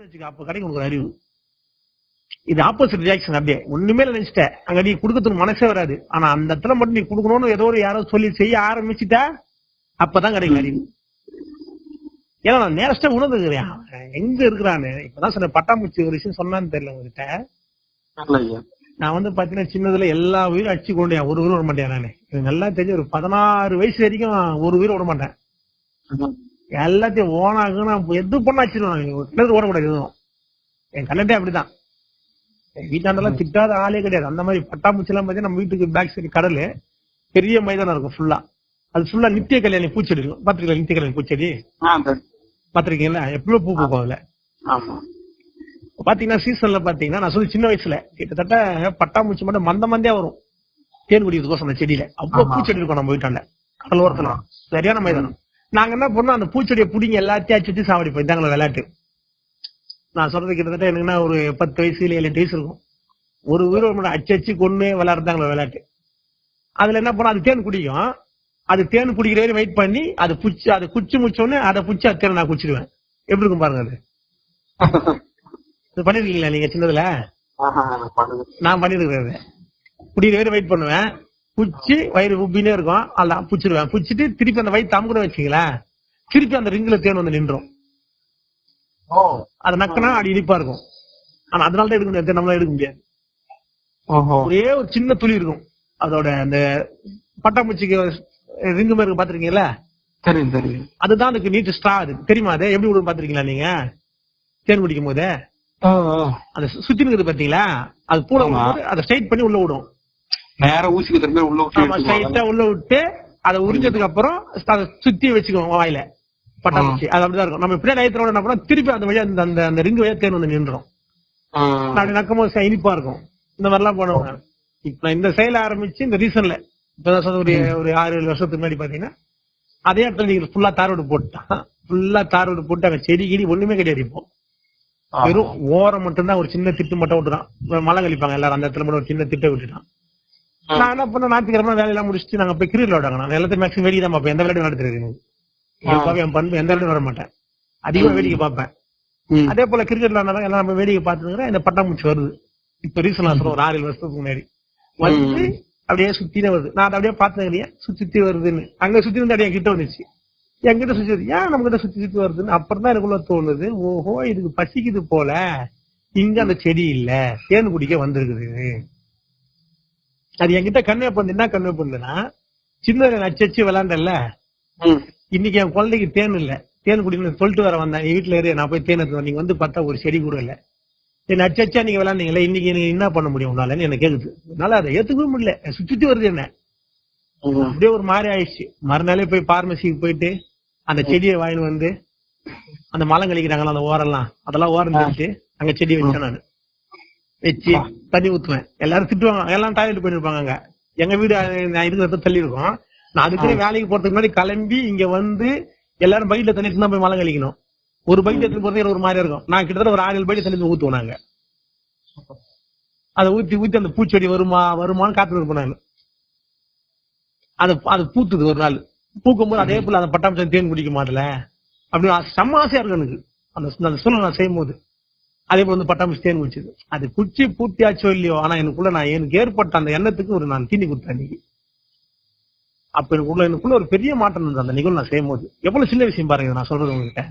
வச்சுக்க அப்ப கிடைக்கும் உனக்கு அறிவு. இது ஆப்போசிட் ரியாக்ஷன் அப்படியே. ஒண்ணுமே இல்ல நினைச்சிட்ட. அங்க நீ கொடுக்கறதுக்கு மனசே வராது. ஆனா அந்த இடத்துல மட்டும் நீ கொடுக்கணும்னு ஏதோ ஒரு யாரோ சொல்லி செய்ய ஆரம்பிச்சுட்ட அப்பதான் கிடைக்கும் அறிவு ஏன்னா நான் நேரஸ்டா உணர்ந்துக்கிறேன். எங்க இருக்கிறான்னு. இப்பதான் சொன்ன பட்டாம்பூச்சி ஒரு விஷயம் சொன்னான்னு தெரியல உங்ககிட்ட. நான் வந்து பாத்தீங்கன்னா சின்னதுல எல்லா உயிரும் அடிச்சு கொண்டே ஒரு உயிரும் விட மாட்டேன் நானு. நல்லா தெரிஞ்சு ஒரு பதினாறு வயசு வரைக்கும் ஒரு உயிரை விட மாட்டேன். எல்லாத்தையும் ஓனாகுனா எது பண்ண வச்சிருவேன் கிணறு ஓடக்கூடாது எதுவும். என் கண்ணட்டே அப்படிதான். என் வீட்டாண்டெல்லாம் திட்டாத ஆளே கிடையாது. அந்த மாதிரி பட்டாம்பூச்சி எல்லாம் பார்த்தீங்கன்னா நம்ம வீட்டுக்கு பேக் சைடு கடல் பெரிய மைதானம் இருக்கும் ஃபுல்லா அது ஃபுல்லா நித்திய கல்யாணி பூச்செடி இருக்கும். பாத்துருக்கீங்களா நித்திய கல்யாணி பூச்செடி. பாத்திருக்கீங்களா எப்பவுமே பூ பூக்கும் அதுல? பாத்தீங்கன்னா சீசன்ல பாத்தீங்கன்னா நான் சொல்லி சின்ன வயசுல கிட்டத்தட்ட பட்டாம்பூச்சி மட்டும் மந்த மந்தே வரும். தேன் குடிக்கிறதுக்கோசம் அந்த செடியில. அவ்வளவு. பூச்செடி இருக்கும் நம்ம வீட்டாண்ட. கடல் ஓரத்துல சரியான மைதானம். நாங்க என்ன பண்ணோம்? அந்த பூச்செடியை பிடிங்க எல்லாத்தையும் அடிச்சு வச்சு சாவடிப்போம் இதாங்களா விளையாட்டு. நான் சொல்றது கிட்டத்தட்ட எனக்குன்னா ஒரு பத்து வயசு இல்ல ஏழு எட்டு வயசு இருக்கும். ஒரு உயிரோடு அச்சு அச்சு கொண்டு விளையாடுறாங்களா விளையாட்டு. அதுல என்ன பண்ணோம்? அது தேன் குடிக்கும். அது தேன் குடிக்கிற வரையும் வெயிட் பண்ணி அது புச்சு அது குச்சி முச்சோடனே அதை புச்சு அது தேனை நான் குடிச்சிடுவேன். எப்படி இருக்கும் பாருங்க அது? இது பண்ணிருக்கீங்களா நீங்க சின்னதுல. நான் பண்ணிருக்கிறேன் குடிக்கிற வரையும் வெயிட் பண்ணுவேன். புச்சு வயிறு உப்பினே இருக்கும். அதான் புச்சிடுவேன் புச்சிட்டு திருப்பி அந்த வயிறு தமுக்குன்னு வச்சுங்களேன் திருப்பி அந்த ரிங்குல தேன் வந்து நின்றோம். அது நக்கனா அடி இனிப்பா இருக்கும். ஆனா அதனால தான் எடுக்க முடியாது. நம்மளால எடுக்க முடியாது. ஒரே ஒரு சின்ன துளி இருக்கும். அதோட அந்த பட்டாம்பூச்சிக்கு ரிங்கு மாதிரி தெரியும் அதுதான் அதுக்கு நீட் ஸ்ட்ரா அது. தெரியுமா அது? எப்படி விடும் பாத்திருக்கீங்களா நீங்க? தேன் குடிக்கும் போது. அந்த சுத்தி இருக்குது பாத்தீங்களா அது. விடும்போது அதை ஸ்ட்ரைட் பண்ணி உள்ள விடும். நேரா ஊசிக்கு திரும்ப உள்ள. ஸ்ட்ரைட்டா உள்ள விட்டு அதை உறிஞ்சதுக்கு அப்புறம் அதை சுத்தி வச்சுக்குவோம் வாயில. பட்டாம்பூச்சி அது அப்படிதான் இருக்கும். நம்ம பின்னாடி ஐத்தரோட என்ன பண்ணோம்? திருப்பி அந்த வழியா அந்த அந்த- ரிங்கு வழியா தேன் வந்து நின்றோம் அப்படி நக்கும்போது ச- இனிப்பா இருக்கும். இந்த மாதிரிலாம் பண்ணுவாங்க. இப்ப இந்த செயல ஆரம்பிச்சு இந்த ரீசன்ல இப்பதான் ஒரு ஒரு ஆறு ஏழு வருஷத்துக்கு முன்னாடி பாத்தீங்கன்னா அதே இடத்துல நீங்க ஃபுல்லா தாரோடு போட்டான் ஃபுல்லா தாரோடு போட்டு அங்க செடி கிடி ஒண்ணுமே கிடையாது இப்போ. வெறும் ஓரம் மட்டும்தான் ஒரு சின்ன திட்டு மட்டும் விட்டுறான் மழை கழிப்பாங்க எல்லாரும் அந்த இடத்துல மட்டும் ஒரு சின்ன திட்டை விட்டுட்டான். நான் என்ன பண்ண ஞாயிற்றுக்கிழமை வேலையெல்லாம் முடிச்சுட்டு நாங்க போய் கிரிக்கெட் விளையாடுவாங்க நான் எல்லாத்தையும் மேக்ஸிமம் வேடிக்கை தான் பார்ப்பேன். எந்த விளையாட்டு எனக்கு. இயல்பாவே என் பண்பு எந்த விளையாட்டும் வர மாட்டேன். அதிகமா வேடிக்கை பார்ப்பேன். அதே போல கிரிக்கெட் விளையாடுறவங்க எல்லாம் நம்ம வேடிக்கை பார்த்துக்கிற இந்த பட்டாம்பூச்சி வருது. இப்ப ரீசன் நான் ஒரு ஆறு ஏழு வருஷத்துக்கு முன்னாடி. வந்து அப்படியே சுத்தினே வருது. நான் அதை அப்படியே பார்த்தேன் சுத்தி சுத்தி வருதுன்னு. அங்க சுத்தி வந்து அப்படியே கிட்ட வந்துச்சு. என்கிட்ட சுத்தி வருது. ஏன் நம்ம கிட்ட சுத்தி சுத்தி வருதுன்னு? அப்புறம் தான் எனக்குள்ள தோணுது. ஓஹோ இதுக்கு பசிக்குது போல. இங்க அந்த செடி இல்ல. தேன் குடிக்க வந்திருக்குது. அது என்கிட்ட கண்ணே பண்ணு என்ன கண்ணே பண்ணுனா சின்ன நச்சச்சு விளையாண்டல ம். இன்னைக்கு என் குழந்தைக்கு தேன் இல்ல. தேன் குடிக்கணும்னு சொல்லிட்டு வர வந்தேன். என் வீட்டுல இரு நான் போய் தேன் எடுத்து நீங்க வந்து பார்த்தா ஒரு செடி கூட இல்ல. என்ன அச்சச்சா நீங்க விளையாண்டீங்களே இன்னைக்கு எனக்கு என்ன பண்ண முடியும் உன்னாலன்னு என்ன கேக்குது. என்னால அதை ஏத்துக்கவே முடியல. சுத்தி வருது என்ன. அப்படியே ஒரு மாதிரி ஆயிடுச்சு. மறுநாளே போய் பார்மசிக்கு போயிட்டு அந்த செடியை வாங்கிட்டு வந்து அந்த மலம் கழிக்கிறாங்களா அந்த ஓரெல்லாம். அதெல்லாம் ஓரம் அங்க செடி வச்சேன் நான். வச்சு தண்ணி ஊத்துவேன். எல்லாரும் திட்டுவாங்க. எல்லாம் டாய்லெட் போயிருப்பாங்க அங்க. எங்க வீடு நான் இருக்கிற இடத்துல தள்ளி இருக்கும் நான் அதுக்குன்னு வேலைக்கு போறதுக்கு முன்னாடி கிளம்பி இங்க வந்து எல்லாரும் பைக்ல தண்ணி தான் போய் மலம் கழிக்கணும். ஒரு பைக் எடுத்து போறது ஒரு மாதிரி இருக்கும். நான் கிட்டத்தட்ட ஒரு ஆறு ஏழு பைக் தண்ணி ஊத்துவோம் நாங்க. அதை ஊத்தி ஊத்தி அந்த பூச்செடி வருமா வருமான்னு காத்து இருப்போம் நான். அது அது பூத்துது ஒரு நாள். பூக்கும் போது அதே போல அந்த பட்டாம்பூச்சி தேன் குடிக்க மாட்டல. அப்படின்னு செம்ம ஆசையா இருக்கும் எனக்கு. அந்த அந்த சூழ்நிலை நான் செய்யும் போது அதே போல வந்து பட்டாம்பு ஸ்டேன் குடிச்சது. அது குச்சி பூர்த்தியாச்சோ இல்லையோ ஆனா எனக்குள்ள நான் எனக்கு ஏற்பட்ட அந்த எண்ணத்துக்கு ஒரு நான் தீனி கொடுத்தேன் அன்னைக்கு. அப்ப எனக்குள்ள எனக்குள்ள ஒரு பெரிய மாற்றம் இருந்தது. அந்த நிகழ்வு நான் செய்யும் போது எவ்வளவு சின்ன விஷயம் பாருங்க நான் சொல்றது உங்ககிட்ட.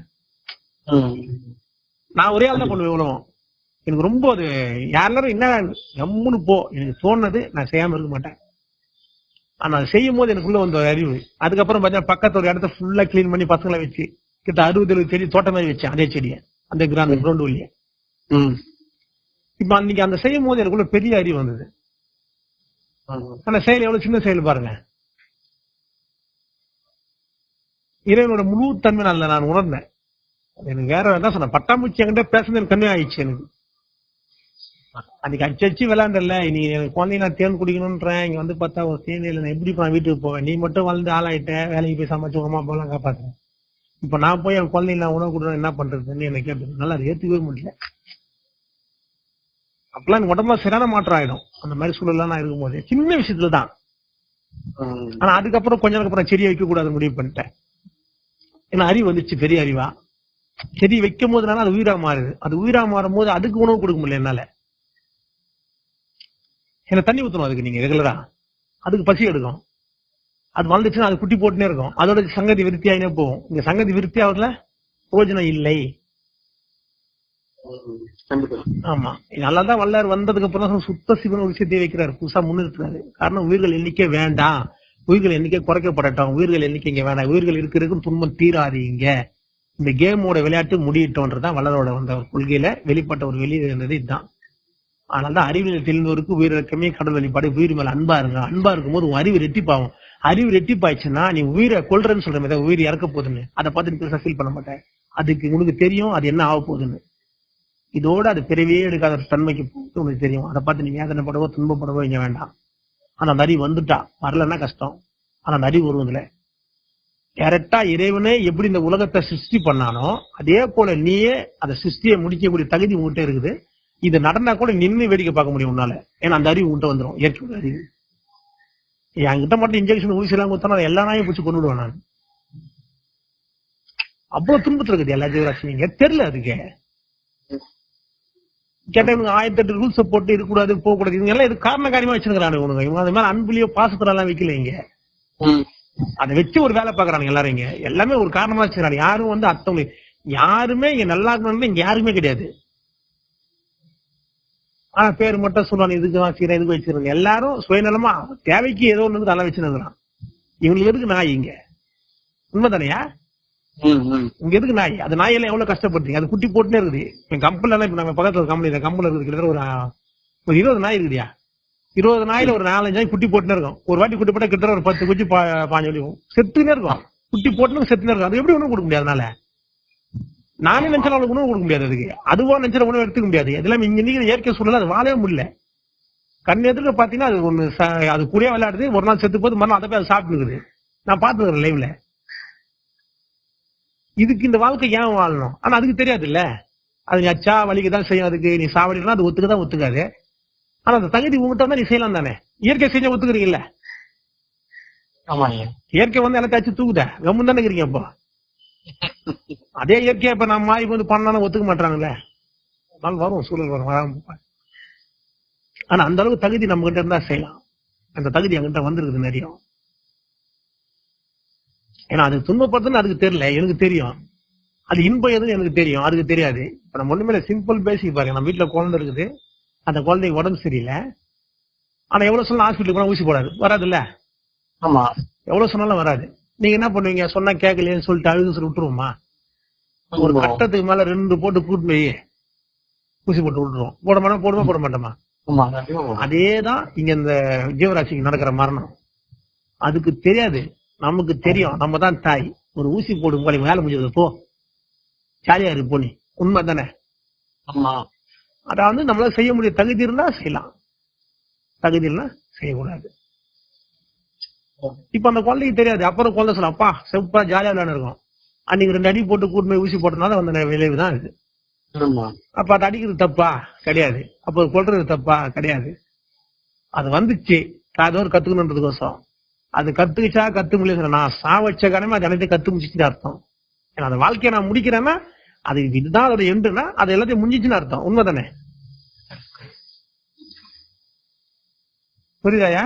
நான் ஒரே ஆள் தான் பண்ணுவேன் உலகம் எனக்கு ரொம்ப அது யாரும் என்ன எம்முன்னு போ. எனக்கு தோணுது நான் செய்யாம இருக்க மாட்டேன். ஆனா செய்யும் போது எனக்குள்ள வந்த ஒரு அறிவு. அதுக்கப்புறம் பார்த்தீங்கன்னா பக்கத்து ஒரு இடத்த ஃபுல்லா க்ளீன் பண்ணி பசங்களை வச்சு கிட்ட அறுபது எழுபது செடி தோட்டம் மாதிரி வச்சேன். அதே செடியை. அந்த கிராண்ட் கிரௌண்ட் உள்ளே இப்ப அன்னைக்கு அந்த செய்யும் போது எனக்குள்ள பெரிய அறிவு வந்தது. அந்த செயல் எவ்வளவு சின்ன செயல் பாருங்க. இறைவனோட முழு தன்மை நான் அதுல நான் உணர்ந்தேன். எனக்கு வேற என்ன சொன்ன பட்டாம்பூச்சி என்கிட்ட பேசுறது எனக்கு கண்ணே ஆயிடுச்சு எனக்கு. அன்னைக்கு அச்சு அச்சு விளையாண்டல நீ எனக்கு குழந்தைய நான் தேன் குடிக்கணும்ன்றேன். இங்க வந்து பார்த்தா ஒரு தேன் இல்லை நான் எப்படி நான் வீட்டுக்கு போவேன்? நீ மட்டும் வளர்ந்து ஆளாயிட்ட வேலைக்கு போய் சமைச்சு உங்க அம்மா காப்பாத்துறேன். இப்ப நான் போய் என் குழந்தைங்க நான் உணவு கொடுறேன் என்ன பண்றதுன்னு என்ன கேட்டு நல்லா ஏத்துக்கவே முடியல. அப்பெல்லாம் எனக்கு உடம்புல சரியான மாற்றம் ஆயிடும். அந்த மாதிரி சூழல்லாம் நான் இருக்கும்போது. சின்ன விஷயத்துல தான். ஆனா அதுக்கப்புறம் கொஞ்ச நாளுக்கு அப்புறம் செடியை வைக்க கூடாது முடிவு பண்ணிட்டேன். ஏன்னா அறிவு வந்துச்சு பெரிய அறிவா. செடி வைக்கும் போதுனால அது உயிரா மாறுது. அது உயிரா மாறும் போது அதுக்கு உணவு கொடுக்க முடியல என்னால. என்ன தண்ணி ஊத்தணும் அதுக்கு நீங்க ரெகுலரா அதுக்கு பசி எடுக்கும். அது வளர்ந்துச்சுன்னா அது குட்டி போட்டுனே இருக்கும். அதோட சங்கதி விருத்தி ஆகினே போகும். இங்க சங்கதி விருத்தி ஆகுதுல பிரயோஜனம் இல்லை. ஆமா. நல்லாதான் வல்லார் வந்ததுக்கு அப்புறம் சுத்த சிவன் ஒரு விஷயத்தை வைக்கிறாரு. புதுசா முன்னிறுத்துறாரு காரணம் உயிர்கள் எண்ணிக்கை வேண்டாம். உயிர்கள் எண்ணிக்கை குறைக்கப்படட்டும். உயிர்கள் எண்ணிக்கை இங்க வேண்டாம் உயிர்கள் இருக்கிறதுக்கு துன்பம் தீராதீங்க. இந்த கேமோட விளையாட்டு முடியட்டோன்றதான் வல்லரோட வந்த ஒரு கொள்கையில வெளிப்பட்ட ஒரு வெளியே இருந்தது இதுதான். அதனால தான் அறிவியல் தெரிந்தவருக்கு உயிரிழக்கமே கடல் வழிபாடு உயிர் மேல அன்பா இருங்க. அன்பா இருக்கும்போது உன் அறிவு ரெட்டிப்பாகும். அறிவு ரெட்டிப்பாயிடுச்சுன்னா நீ உயிரை கொள்றேன்னு சொல்ற மாதிரி உயிர் இறக்க போகுதுன்னு. அதை பார்த்து நீ பெருசா ஃபீல் பண்ண மாட்டேன். அதுக்கு உனக்கு தெரியும் அது என்ன ஆக போகுதுன்னு. இதோட அது பிறவியே எடுக்காத ஒரு தன்மைக்கு போகுது உனக்கு தெரியும். அதை பார்த்து நீ வேதனைப்படவோ துன்பப்படவோ இங்க வேண்டாம். ஆனா அந்த அறிவு வந்துட்டா. வரலன்னா கஷ்டம். ஆனா அந்த அறிவு வருவதில்ல கரெக்டா இறைவனே எப்படி இந்த உலகத்தை சிருஷ்டி பண்ணானோ அதே போல நீயே அந்த சிருஷ்டியை முடிக்கக்கூடிய தகுதி உங்ககிட்ட இருக்குது. இது நடந்தா கூட நின்று வேடிக்கை பார்க்க முடியும் உன்னால. ஏன்னா அந்த அறிவு உன்கிட்ட வந்துடும் இயற்கையோட அறிவு. என்கிட்ட மட்டும் இன்ஜெக்ஷன் ஊசி எல்லாம் கொடுத்தா எல்லா நாயும் பிடிச்சி கொண்டு விடுவேன் நான். அவ்வளவு துன்பத்துல இருக்குது எல்லா ஜீவராசிங்க தெரியல அதுக்கு. கேட்டா இவங்க ஆயிரத்தி எட்டு ரூல்ஸ் போட்டு இருக்கக்கூடாது போகக்கூடாது இவங்க எல்லாம் இது காரண காரியமா வச்சிருக்காங்க இவனுங்க இவங்க. அது மாதிரி அன்புலயோ பாசத்துல எல்லாம் வைக்கல இங்க. ம். அதை வச்சு ஒரு வேலை பாக்குறாங்க எல்லாரும் இங்க. எல்லாமே ஒரு காரணமா வச்சுக்கிறாங்க யாரும் வந்து அர்த்தம் யாருமே இங்க நல்லா இருக்கணும்னு இங்க யாருமே கிடையாது. ஆனா பேர் மட்டும் சொல்லுவாங்க இதுக்கு வச்சுக்கிறேன் இதுக்கு வச்சிருக்கேன். எல்லாரும் சுயநலமா தேவைக்கு ஏதோ ஒண்ணு நல்லா வச்சுருக்கிறான் இவங்களுக்கு எதுக்கு நாய் இங்க? உண்மைதானையா? ம். ம். இங்க எதுக்கு நாய்? அது நாயெல்லாம் எவ்வளவு கஷ்டப்படுறீங்க அது குட்டி போட்டுனே இருக்குது. என் கம்பெனில எல்லாம் இப்ப நம்ம பக்கத்துல கம்பெனி இந்த கம்பெனில இருக்குது கிட்டத்தட்ட ஒரு ஒரு இருபது நாய் இருக்குதுயா இருபது நாயில ஒரு நாலஞ்சு நாய் குட்டி போட்டுனே இருக்கும். ஒரு வாட்டி குட்டி போட்டா கிட்ட ஒரு பத்து குச்சி பா- பாஞ்சு வலிக்கும் செத்துனே இருக்கும். குட்டி போட்டுனு செத்துனே இருக்கும். அது எப்படி உணவு கொடுக்க முடியாது அதனால? நானே நினைச்சாலும் அவளுக்கு உணவு கொடுக்க முடியாது அதுக்கு. அதுவா நினைச்சா உணவு எடுத்துக்க முடியாது. இதெல்லாம் இங்க நீங்க இயற்கை சூழல அது வாழவே முடியல. கண் எதிர்க்க பாத்தீங்கன்னா அது ஒண்ணு அது கூட விளையாடுது. ஒரு நாள் செத்து போது மறுநாள் அதை போய் அதை சாப்பிட்டுக்குது நான் பாத்துக்கிறேன் லைவ்ல இதுக்கு இந்த வாழ்க்கை ஏன் வாழணும்? ஆனா அதுக்கு தெரியாது இல்ல அது நீ அச்சா வலிக்கு தான் செய்யும் அதுக்கு. நீ சாவடினா அது ஒத்துக்க தான் ஒத்துக்காது. ஆனா அந்த தகுதி உங்ககிட்ட வந்தா நீ செய்யலாம் தானே. இயற்கை செஞ்சா ஒத்துக்கிறீங்கல்ல? ஆமாங்க இயற்கை வந்து எல்லாத்தையும் தூக்குதா. கம்மு தானே இருக்கிறீங்க அப்போ அதே இயற்கையா இப்ப நம்ம மாறி வந்து பண்ணாலும் ஒத்துக்க மாட்டாங்கல்ல நாள் வரும் சூழல் வரும் வராம. ஆனா அந்த அளவுக்கு தகுதி நம்ம கிட்ட இருந்தா செய்யலாம். அந்த தகுதி என்கிட்ட வந்திருக்குது நிறைய. ஏன்னா அது துன்பப்படுத்துன்னு அதுக்கு தெரியல எனக்கு தெரியும். அது இன்பம் எதுன்னு எனக்கு தெரியும் அதுக்கு தெரியாது. இப்ப நம்ம ஒண்ணுமே சிம்பிள் பேசிக் பாருங்க. நம்ம வீட்டுல குழந்தை இருக்குது. அந்த குழந்தைக்கு உடம்பு சரியில்லை. ஆனா எவ்வளவு சொன்னா ஹாஸ்பிட்டலுக்கு போனா ஊசி போடாது. வராதுல்ல? ஆமா. எவ்வளவு சொன்னாலும் வராது. நீங்க என்ன பண்ணுவீங்க? சொன்னா கேட்கலையேன்னு சொல்லிட்டு அழுகு சொல்லி விட்டுருவோமா? ஒரு கட்டத்துக்கு மேல ரெண்டு போட்டு கூட்டு போய் ஊசி போட்டு விட்டுருவோம். போட மாட்டோம்? போடுமா? போட மாட்டோமா. அதேதான் இங்க இந்த ஜீவராசிக்கு நடக்கிற மரணம். அதுக்கு தெரியாது. நமக்கு தெரியும். நம்ம தான் தாய். ஒரு ஊசி போடும் போல வேலை முடிஞ்சது போ. ஜாலியா இரு போனி உண்மை தானே ஆமா அதாவது நம்மளால செய்ய முடிய தகுதி இருந்தா செய்யலாம். தகுதி இல்லைன்னா செய்யக்கூடாது. இப்ப அந்த குழந்தைக்கு தெரியாது. அப்புறம் குழந்தை சொல்ல அப்பா செப்பா ஜாலியா விளையாண்டு இருக்கும். அன்னைக்கு ரெண்டு அடி போட்டு கூட்டு போய் ஊசி போட்டனால வந்த விளைவு தான் ஆமா. அப்ப அது அடிக்கிறது தப்பா? கிடையாது. அப்ப அது கொல்றது தப்பா? கிடையாது. அது வந்துச்சு. அது ஒரு கத்துக்கணுன்றதுக்கோசம். அது கத்துக்கிச்சா கத்து முடியல நான் சா வச்ச கடமை அது எல்லாத்தையும் கத்து முடிச்சுன்னு அர்த்தம். ஏன்னா அந்த வாழ்க்கையை நான் முடிக்கிறேன்னா அது இதுதான் அதோட எண்டுனா அது எல்லாத்தையும் முடிஞ்சிச்சுன்னு அர்த்தம். உண்மைதானே? புரியுதாயா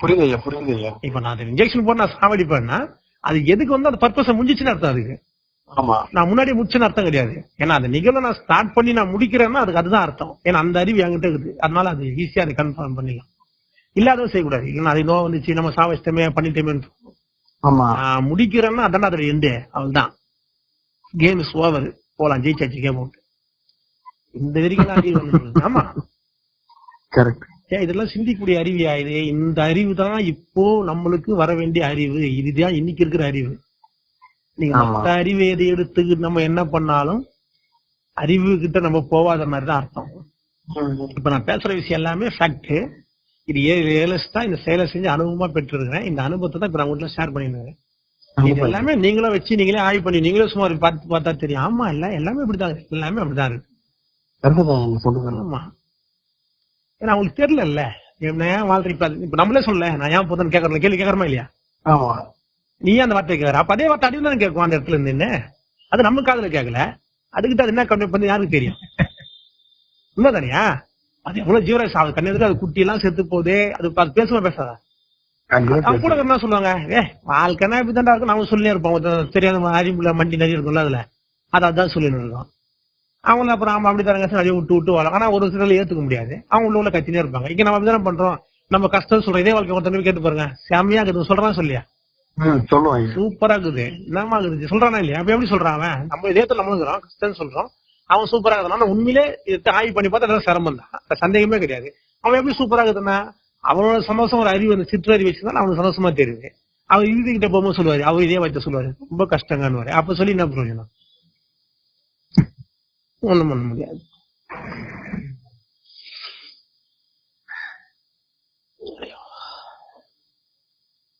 புரியுது ஐயா புரியுது ஐயா இப்ப நான் அது இன்ஜெக்ஷன் போட்டு நான் சாவடிப்பேன்னா அது எதுக்கு வந்து அந்த பர்பஸை முடிஞ்சிச்சுன்னு அர்த்தம் அதுக்கு? நான் முன்னாடி முடிச்சுன்னு அர்த்தம் கிடையாது. ஏன்னா அந்த நிகழ்வை நான் ஸ்டார்ட் பண்ணி நான் முடிக்கிறேன்னா அதுக்கு அதுதான் அர்த்தம். ஏன்னா அந்த அறிவு என்கிட்ட இருக்குது. அதனால அது ஈஸியா அதை கன்ஃபார்ம் பண்ணிடலாம் இல்லாதவங்க செய்யக்கூடாது. இல்லைன்னா அது நோ வந்துச்சு நம்ம சாவச்சிட்டமே பண்ணிட்டோமே ஆமா. நான் முடிக்கிறேன்னா அதான அதோட எண்டு. அவள்தான் கேம் இஸ் ஓவர் போலாம். ஜெயிச்சாச்சு கேம் அவுட் இந்த வரைக்கும் தான் அறிவு வந்துருக்கு. ஆமா. கரெக்ட் இதெல்லாம் சிந்திக்கக்கூடிய அறிவியா இது? இந்த அறிவு தான் இப்போ நம்மளுக்கு வர வேண்டிய அறிவு. இதுதான் இன்னைக்கு இருக்கிற அறிவு. நீங்க. மத்த அறிவு எதை எடுத்து நம்ம என்ன பண்ணாலும் அறிவு கிட்ட நம்ம போகாத மாதிரி தான் அர்த்தம். இப்ப நான் பேசுற விஷயம் எல்லாமே ஃபேக்ட் இது ரியலிஸ்டா இந்த செயலை செஞ்சு அனுபவமா பெற்றிருக்கிறேன். இந்த அனுபவத்தை தான் இப்ப நான் உங்கள்ட்ட ஷேர் பண்ணிருந்தேன் இது எல்லாமே நீங்களும் வச்சு நீங்களே ஆய்வு பண்ணி நீங்களே சும்மா பார்த்து பார்த்தா தெரியும். ஆமா இல்ல எல்லாமே இப்படிதான் இருக்கு. எல்லாமே அப்படிதான் இருக்கு. ஆமா. ஏன்னா அவங்களுக்கு தெரியல என்ன ஏன் வாழ்றீங்க இப்ப நம்மளே சொல்ல நான் ஏன் போதுன்னு கேக்குறேன் கேள்வி கேக்குறமா இல்லையா? ஆமா. நீ அந்த வார்த்தை கேக்குற? அப்ப அதே வார்த்தை அடியில் தானே கேட்கும் அந்த இடத்துல இருந்து அது நம்ம காதுல கேட்கல அதுக்கிட்ட அது என்ன கம்மி பண்ணி யாருக்கு தெரியும்? உண்மைதானியா அது எவ்வளவு ஜீவராசி? ஆகுது கண்ணெடுத்து அது குட்டி எல்லாம் செத்து போகுது. அது அது பேசுமா பேசாதா. அவங்க கூட என்ன சொல்லுவாங்க? ஏ வாழ்க்கைனா இப்படிதான்டா இருக்கும். நாம சொல்லியே இருப்போம். தெரியாத அறிவுல மண்டி நிறைய இருக்கும்ல அதுல. அதை அதான் சொல்லிட்டு இருக்கோம். அவங்க அப்புறம் ஆமா அப்படி தரங்க நிறைய விட்டு விட்டு வரோம் ஆனா ஒரு சிலர் ஏத்துக்க முடியாது. அவங்க உள்ள உள்ள கத்தினே இருப்பாங்க. இங்க நம்ம அப்படிதானே பண்றோம். நம்ம கஷ்டம் சொல்றோம். இதே வாழ்க்கை ஒருத்தன் கேட்டு பாருங்க. செம்மையா இருக்குது. சொல்றான் சொல்லியா? சூப்பரா இருக்குது. என்னமா இருக்குது. சொல்றானா இல்லையா? அப்ப எப்படி சொல்றான் அவன்? நம்ம இதே நம்மளுங்கிறோம் கஷ்டம் சொல்றோம். அவன் சூப்பரா இருக்குதுன்னா உண்மையிலே ஆய்வு பண்ணி பார்த்தா சிரமம் தான். சந்தேகமே கிடையாது. அவன் எப்படி சூப்பரா இருக்குதுன்னா அவனோட சந்தோஷம் ஒரு அறிவு அந்த சிற்றறிவு வச்சுதான் அவனுக்கு சந்தோஷமா தெரியுது. அவர் இறுதிக்கிட்ட போகும்போது சொல்லுவாரு அவர் இதே வைத்த சொல்லுவாரு ரொம்ப கஷ்டங்கன்னு அப்ப சொல்லி என்ன பிரயோஜனம் ஒண்ணும் பண்ண முடியாது.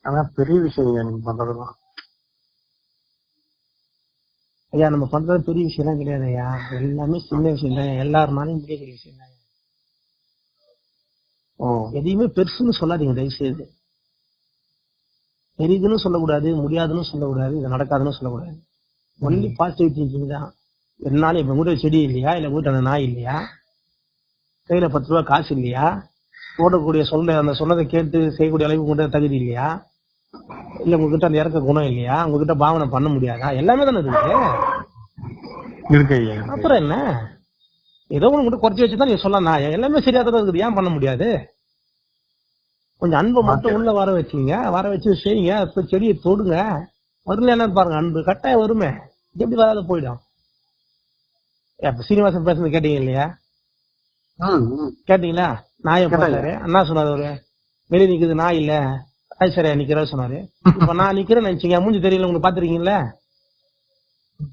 ஆனா பெரிய விஷயம் நீங்க பண்றதுலாம் ஐயா நம்ம பண்றது பெரிய விஷயம்லாம் கிடையாது ஐயா எல்லாமே சின்ன விஷயம் தான் எல்லாருனாலும் முடியக்கூடிய விஷயம் தான் ஓ. எதையுமே பெருசுன்னு சொல்லாதீங்க தயவு செய்து பெரிதுன்னு சொல்லக்கூடாது முடியாதுன்னு சொல்லக்கூடாது இது நடக்காதுன்னு சொல்லக்கூடாது. ஒன்லி பாசிட்டிவ் திங்கிங் தான். என்னாலும் இப்ப உங்கள்கிட்ட செடி இல்லையா? இல்ல அந்த நாய் இல்லையா? கையில பத்து ரூபா காசு இல்லையா? ஓடக்கூடிய சொல்ல அந்த சொன்னதை கேட்டு செய்யக்கூடிய அளவுக்கு உங்கள்கிட்ட தகுதி இல்லையா? இல்ல உங்ககிட்ட அந்த இறக்க குணம் இல்லையா? உங்ககிட்ட பாவனை பண்ண முடியாதா? எல்லாமே தானே இருக்கு. இருக்கு ஐயா அப்புறம் என்ன? ஏதோ ஒண்ணு மட்டும் குறைச்சி வச்சுதான் நீங்க சொல்லலாம். எல்லாமே சரியா தான் இருக்குது. ஏன் பண்ண முடியாது? கொஞ்சம் அன்பை மட்டும் உள்ள வர வச்சீங்க. வர வச்சு செய்யுங்க. இப்ப செடியை தொடுங்க. வரல பாருங்க. அன்பு கட்டாயம் வருமே. எப்படி வராத போயிடும்? இப்ப சீனிவாசன் பேசுறது கேட்டீங்க இல்லையா. கேட்டீங்களா. பார்த்தாரு அண்ணா சொன்னாரு வெளியே நிக்குது. நாய் இல்ல. ஐஸ்வர்யா நிக்கிறா சொன்னாரு. இப்ப நான் நிக்கிறேன்னு நினைச்சீங்க. மூஞ்சி தெரியல உங்களுக்கு பாத்துருக்கீங்களா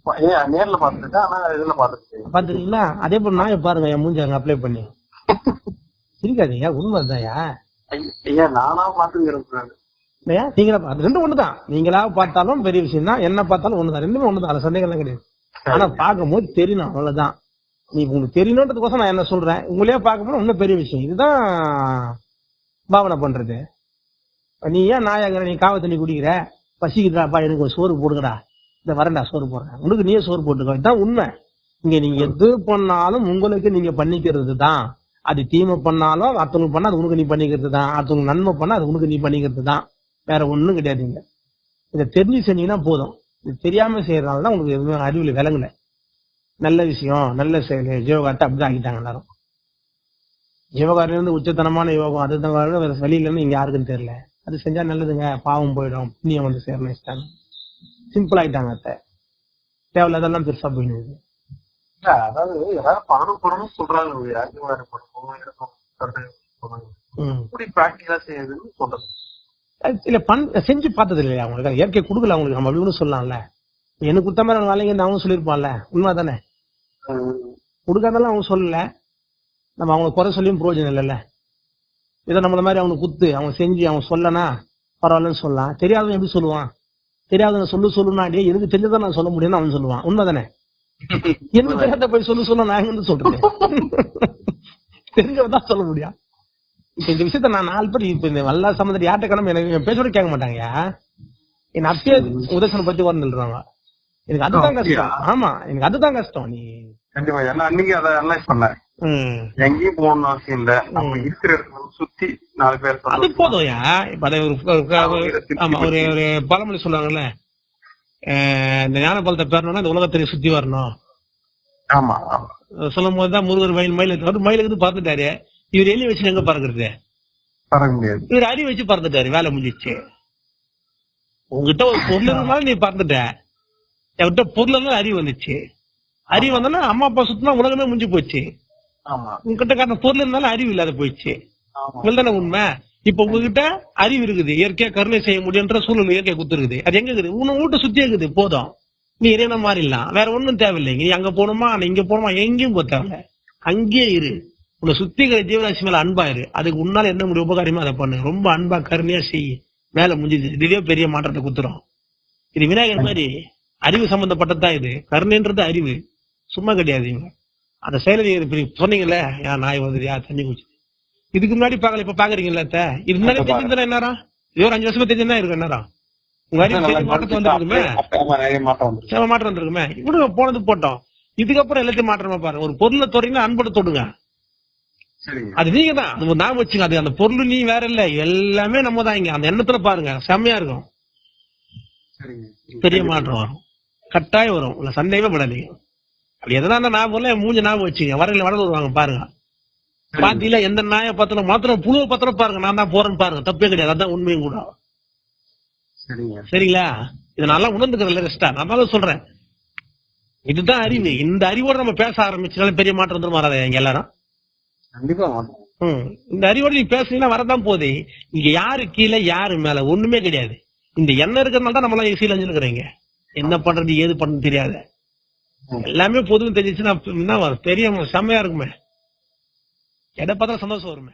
ப- ஏன் நேர்ல பாத்துருக்கேன் ஆனா இதுல பாத்துருக்கேன் பாத்துருக்கீங்களா அதே போல நாயை பாருங்க என் மூஞ்சி அங்க அப்ளை பண்ணி. சிரிக்காதீங்க உண்மைதான்யா? ஐயா நானா பாத்துக்கிறேன் இல்லையா? நீங்களா அது ரெண்டும் ஒண்ணுதான். நீங்களா பார்த்தாலும் பெரிய விஷயம் தான் என்ன பார்த்தாலும் ஒண்ணுதான். ரெண்டுமே ஒண்ணுதான் அதுல சந்தேகம் கிடையாது. ஆனா பார்க்கும்போது தெரியணும் அவ்வளவுதான். நீ உங்களுக்கு தெரியணுன்றதுக்கோசம் நான் என்ன சொல்றேன் உங்களையே பார்க்கும்போது இன்னும் பெரிய விஷயம். இதுதான் பாவனை பண்றது. நீ ஏன் நாயாங்கிற நீ காவ தண்ணி குடிக்கிற? பசிக்குதாப்பா எனக்கு ஒரு சோறு போடுங்கடா. இந்த வரேன்டா சோறு போடுறேன். உனக்கு நீயே சோறு போட்டுக்கோ. இதுதான் உண்மை. இங்க நீங்க எது பண்ணாலும் உங்களுக்கு நீங்க பண்ணிக்கிறது தான். அது தீமை பண்ணாலும் அடுத்தவங்களுக்கு பண்ணா அது உனக்கு நீ பண்ணிக்கிறது தான். அடுத்தவங்களுக்கு நன்மை பண்ணா அது உனக்கு நீ பண்ணிக்கிறது தான். வேற ஒண்ணும் கிடையாதுங்க இதை தெரிஞ்சு செஞ்சீங்கன்னா போதும். இது தெரியாம செய்யறதுனால தான் உங்களுக்கு எதுவுமே அறிவுல விளங்கல. நல்ல விஷயம் நல்ல செயல். ஜீவகாரத்தை அப்படிதான் ஆக்கிட்டாங்க எல்லாரும். ஜீவகாரில இருந்து உச்சத்தனமான யோகம். அதுதான் வர வேற இருந்து இங்க யாருக்குன்னு தெரியல. அது செஞ்சா நல்லதுங்க. பாவம் போயிடும். புண்ணியம் வந்து சேரணும் இஷ்டம் சிம்பிள் ஆயிட்டாங்க அத்தை. தேவையில்லாதெல்லாம் பெருசா போயிடுது. அதாவது எல்லாரும் பணம் பணம் சொல்றாங்க. எப்படி பிராக்டிகலா செய்யுதுன்னு சொல்றது. இல்ல பண் செஞ்சு பார்த்தது இல்லையா அவங்களுக்கு? இயற்கை கொடுக்கல அவங்களுக்கு. நம்ம அப்படி சொல்லலாம்ல. எனக்கு கொடுத்த மாதிரி அவங்க வேலைங்க அவனும் சொல்லியிருப்பான்ல. உண்மை தானே. கொடுக்காதெல்லாம் அவங்க சொல்லல. நம்ம அவங்களை குறை சொல்லியும் பிரயோஜனம் இல்லைல்ல. இதை நம்மள மாதிரி அவனுக்கு குத்து அவன் செஞ்சு அவன் சொல்லனா பரவாயில்லன்னு சொல்லலாம் தெரியாதவன் எப்படி சொல்லுவான்? தெரியாதவன் சொல்லு சொல்லுனா டேய் எனக்கு தெரிஞ்சதான் நான் சொல்ல முடியும்னு அவன் சொல்லுவான். உண்மைதானே? எனக்கு தெரியாத போய் சொல்லு சொல்ல நான் எங்க சொல்றேன் தெரிஞ்சவன் தான் சொல்ல முடியும். இப்ப இந்த விஷயத்த நான் நாலு பேர் இப்ப இந்த வல்லா சம்பந்தம் யார்கிட்ட கிளம்ப எனக்கு என் பேச்சோட கேட்க மாட்டாங்க. என் அப்பயே உதர்சனம் பத்தி வரணுன்றாங்க எனக்கு அதுதான்? கஷ்டம். ஆமா எனக்கு அதுதான் கஷ்டம். நீ கண்டிப்பா. அன்னைக்கு அதை அனலைஸ் பண்ணேன் ம் எங்கேயும் போகணும்னு அவசியம் இல்ல. நம்ம. இருக்கிற இடத்துல சுத்தி நாலு பேர் அது போதும்யா இப்ப அதை ஒரு ஒரு- ஒரு- ஆமா ஒரு ஒரு பழமொழி சொல்லுவாங்கல்ல இந்த ஞான பழத்தை பெறணும்னா இந்த உலகத்தை சுத்தி வரணும். ஆமா சொல்லும் போதுதான் முருகர் மயில் மயில் அவர் மயிலுக்கு பறந்துட்டாரு. இவர் எலி வச்சு எங்க பறக்குறது? பறக்க முடியாது. இவர் அறிவு வச்சு பறந்துட்டாரு வேலை முடிஞ்சிச்சு. உங்ககிட்ட ஒரு பொருள் இருந்தாலும் நீ பறந்துட்ட. என்கிட்ட பொருள் இருந்தாலும் அறிவு வந்துச்சு. அறிவு வந்தாலும் அம்மா அப்பா சுத்தினா உலகமே முடிஞ்சு போச்சு. உங்ககிட்ட காட்டின பொருள் இருந்தாலும் அறிவு இல்லாத போயிடுச்சு. இதுதானே உண்மை? இப்ப உங்ககிட்ட அறிவு இருக்குது. இயற்கையா கருணை செய்ய முடியுன்ற சூழல் இயற்கை குத்துருக்குது அது எங்க இருக்குது? உன்னை வீட்டை சுத்தி இருக்குது. போதும். நீ இறைவன மாறிடலாம் வேற ஒண்ணும் தேவையில்லைங்க நீ அங்க போகணுமா? இங்க போகணுமா? எங்கேயும் போக தேவையில்ல. அங்கேயே இரு. உன்னை சுத்திக்கிற ஜீவராசி மேல அன்பா இரு. அதுக்கு உன்னால என்ன முடியும் உபகாரியமா அதை பண்ணு. ரொம்ப அன்பா கருணையா செய். வேலை முடிஞ்சுது இதுவே பெரிய மாற்றத்தை குத்துரும் இது விநாயகர் மாதிரி அறிவு சம்பந்தப்பட்டதுதான் இது. கருணைன்றது அறிவு. சும்மா கிடையாது இவங்க. அந்த செயலை நீங்க இப்படி சொன்னீங்கல்ல யார் நாய் வந்து யார் தண்ணி குடிச்சு இதுக்கு முன்னாடி பாக்கல இப்ப பாக்குறீங்கல்ல அத்தை. இது முன்னாடி இப்ப. தெரிஞ்சிருந்தா என்னரா இது ஒரு அஞ்சு வருஷமா தெரிஞ்சிருந்தா இருக்கு என்னரா உங்க அறிவு மாற்றத்தை வந்திருக்குமே? மாற்றம் மாற்றம் வந்திருக்குமே? இவனு போனது போட்டோம். இதுக்கப்புறம் எல்லாத்தையும் மாற்றமா பாருங்க ஒரு பொருளை தொடங்கினா அன்போட தொடுங்க. அது நீங்க தான் நான் வச்சுங்க. அது அந்த பொருள் நீ வேற இல்ல. எல்லாமே நம்ம தான் இங்க. அந்த எண்ணத்துல பாருங்க. செம்மையா இருக்கும். பெரிய மாற்றம் வரும். கட்டாயம் வரும். இல்ல சந்தேகமே படாதீங்க. அப்படி எதனா இருந்தா ஞாபகம் இல்ல மூஞ்ச ஞாபகம் வச்சுங்க. வரல வடல வருவாங்க பாருங்க. பாத்தீங்களா எந்த நாயை பத்திரம் மாத்திரம் புழுவை பத்திரம் பாருங்க. நான் தான் போறேன்னு பாருங்க. தப்பே கிடையாது. அதான் உண்மையும் கூட. சரிங்க. சரிங்களா? இதை நல்லா உணர்ந்துக்கிறதுல ரெஸ்டா நான் தான் சொல்றேன். இதுதான் அறிவு. இந்த அறிவோட நம்ம பேச ஆரம்பிச்சாலும் பெரிய மாற்றம் வந்துரும் வராது எங்க எல்லாரும். கண்டிப்பா. இந்த அறிவோட நீ பேசுனீங்கன்னா வரதான் போகுது. இங்க யாரு கீழே யாரு மேல? ஒண்ணுமே கிடையாது. இந்த எண்ணம் இருக்கிறதுனால தான் நம்மளாம் ஈஸியில் அஞ்சுருக்கிறீங்க என்ன பண்றது ஏது பண்றது தெரியாது. எல்லாமே பொதுவும் தெரிஞ்சிச்சுன்னா என்ன வரும்? பெரிய செம்மையா இருக்குமே. எதை பார்த்தா சந்தோஷம் வருமே.